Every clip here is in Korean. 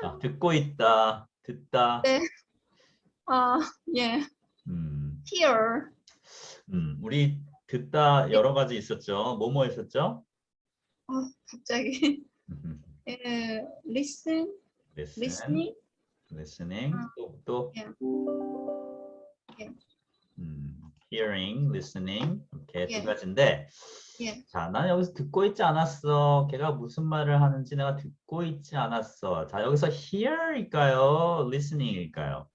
자, 듣고 있다, 듣다. 네. 아, 예. 음, Hear. 음, 우리 듣다 여러 가지 있었죠. 뭐뭐 있었죠? 어, 갑자기. 예, listen, listen, listening. listening, 아. 또, 또 예. 예. 음, hearing, listening 이렇게 예. 두 가지인데 예. 자, 나는 여기서 듣고 있지 않았어. 걔가 무슨 말을 하는지 내가 듣고 있지 않았어. 자, 여기서 hear일까요? listening일까요?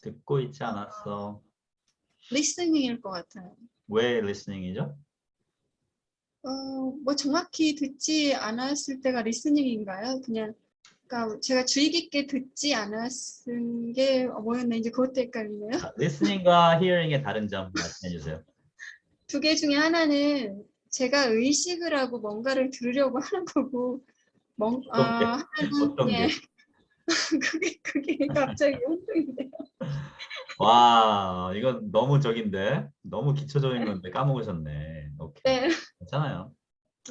듣고 있지 않았어. listening일 것 같아요. 왜 listening이죠? 어, 뭐 정확히 듣지 않았을 때가 listening인가요? 그냥 그러니까 제가 주의 깊게 듣지 않았은 게 뭐였나 이제 그것도 헷갈리네요. 자, listening과 hearing의 다른 점 말씀해 주세요. 두 개 중에 하나는 제가 의식을 하고 뭔가를 들으려고 하는 거고 뭔? 아, 하나는 예. 게? 그게 그게 갑자기 혼동인데요. 와, 이건 너무 적인데? 너무 기초적인 건데 까먹으셨네. 오케이. 네, 괜찮아요.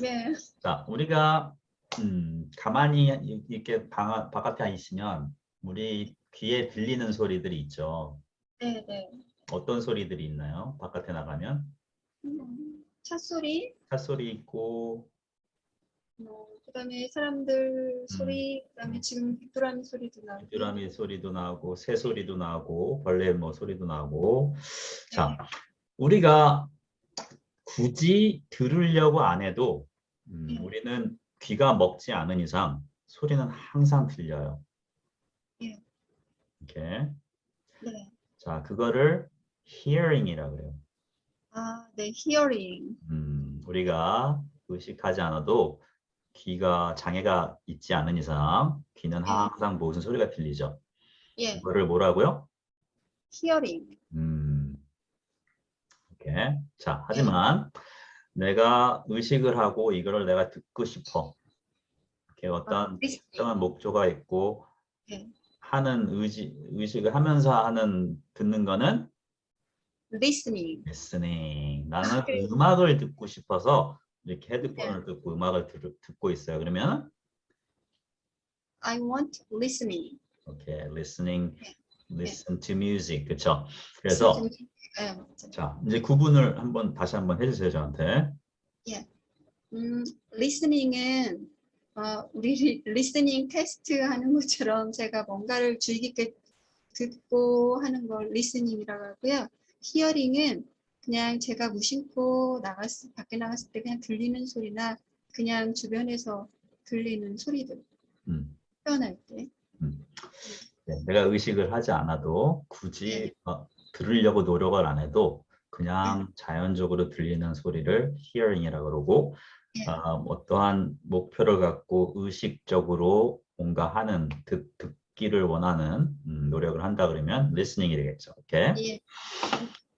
네, 자, 우리가 음, 가만히 이- 이렇게 방, 바깥에 있으면 우리 귀에 들리는 소리들이 있죠. 네, 네. 어떤 소리들이 있나요? 바깥에 나가면 음, 차 소리, 차 소리 있고 뭐 그다음에 사람들 소리, 그다음에 음. 지금 귀뚜라미 소리도 나고. 귀뚜라미 소리도 나고 새 소리도 나고 벌레 뭐 소리도 나고 자 우리가 굳이 들으려고 안 해도 음, 예. 우리는 귀가 먹지 않은 이상 소리는 항상 들려요. 예. 이렇게 네. 자 그거를 hearing이라고 그래요. 아, 네, hearing. 음, 우리가 의식하지 않아도 귀가 장애가 있지 않은 이상 귀는 예. 항상 무슨 소리가 들리죠. 예, 그거를 뭐라고요? hearing. 음, 이렇게. 자, 하지만 내가 의식을 하고 이거를 내가 듣고 싶어. 이렇게 어떤 listening. 특정한 목조가 있고 예. 하는 의지, 의식을 하면서 하는 듣는 거는 listening. listening. 나는 그래. 음악을 듣고 싶어서 이렇게 헤드폰을 듣고 음악을 들, 듣고 있어요. 그러면 I want listening. 이렇게 listening, 네. listen to music. 그렇죠? 그래서 네. 자, 이제 구분을 한번 다시 한번 해주세요, 저한테. 음, listening은 어, 우리 리- listening 테스트 하는 것처럼 제가 뭔가를 주의 깊게 듣고 하는 걸 listening이라고 하고요. hearing은 그냥 제가 무심코 나갔을 밖에 나갔을 때 그냥 들리는 소리나 그냥 주변에서 들리는 소리들 음. 표현할 때. 네, 내가 의식을 하지 않아도 굳이 어, 들으려고 노력을 안 해도 그냥 자연적으로 들리는 소리를 hearing이라고 그러고 예. 아, 어떠한 목표를 갖고 의식적으로 뭔가 하는 듣, 듣기를 원하는 음, 노력을 한다 그러면 listening이 되겠죠. 오케이. 예.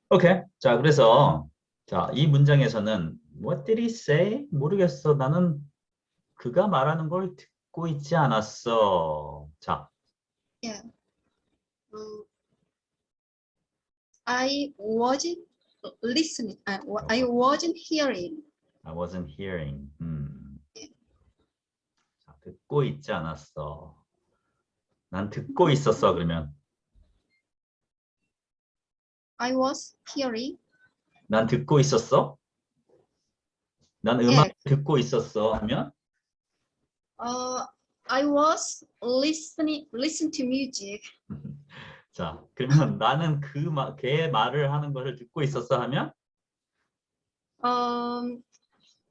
오케이. 자, 그래서 자, 이 문장에서는 what did he say? 모르겠어. 나는 그가 말하는 걸 듣고 있지 않았어. 자, 예. 음, I wasn't listening. 아, I wasn't hearing. I wasn't hearing. 음. 예. 자, 듣고 있지 않았어. 난 듣고 있었어. 그러면 I was hearing. 난 듣고 있었어. 난 예. 음악 듣고 있었어. 하면 Uh, I was listening listen to music. 자, 그러면 나는 그 마, 걔의 말을 하는 것을 듣고 있었어. 하면 Um,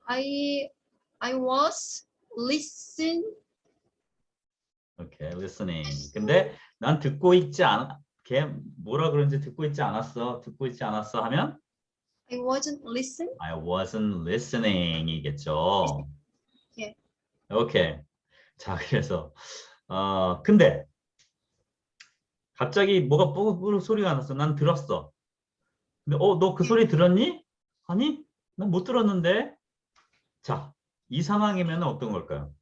I I was listen. 오케이, listening. 근데 난 듣고 있지 않, 걔 뭐라 그런지 듣고 있지 않았어. 듣고 있지 않았어. 하면 I wasn't listen. I wasn't listening이겠죠. 예. 오케이. 자, 그래서 어 근데 갑자기 뭐가 뽀글 소리가 났어. 난 들었어. 근데 어, 너 그 소리 들었니? 아니, 난 못 들었는데. 자, 이 상황이면 어떤 걸까요?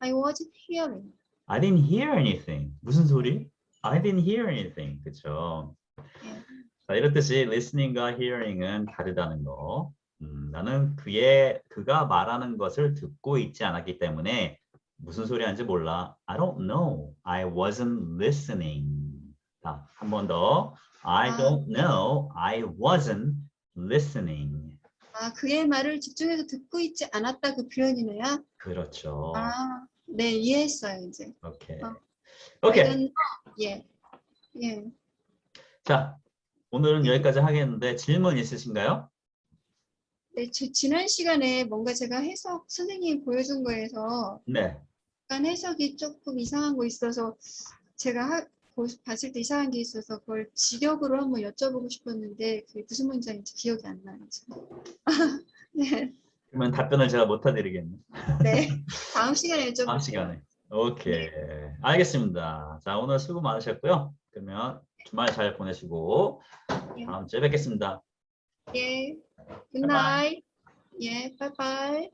I wasn't hearing. I didn't hear anything. 무슨 소리? I didn't hear anything. 그렇죠? 예. 자, 이렇듯이 listening과 hearing은 다르다는 거 음, 나는 그의 그가 말하는 것을 듣고 있지 않았기 때문에 무슨 소리 하는지 몰라. I don't know. I wasn't listening. 자, 한 번 더. I 아. don't know. I wasn't listening. 아, 그의 말을 집중해서 듣고 있지 않았다 그 표현이네요. 그렇죠. 아, 네, 이해했어요, 이제. 오케이. 어. 오케이. 예. 예. 자, 오늘은 여기까지 하겠는데 질문 있으신가요? 네, 저 지난 시간에 뭔가 제가 해석 선생님이 보여준 거에서 네. 약간 해석이 조금 이상한 거 있어서 제가 하, 보- 봤을 때 이상한 게 있어서 그걸 직역으로 한번 여쭤보고 싶었는데 그게 무슨 문장인지 기억이 안 나요. 네, 그러면 답변을 제가 못 해드리겠네. 네. 다음 시간에 여쭤볼게요. 다음 시간에. 오케이. 알겠습니다. 자, 오늘 수고 많으셨고요. 그러면 주말 잘 보내시고 예. 다음 주에 뵙겠습니다. 예. 굿나잇. 예, 바이바이.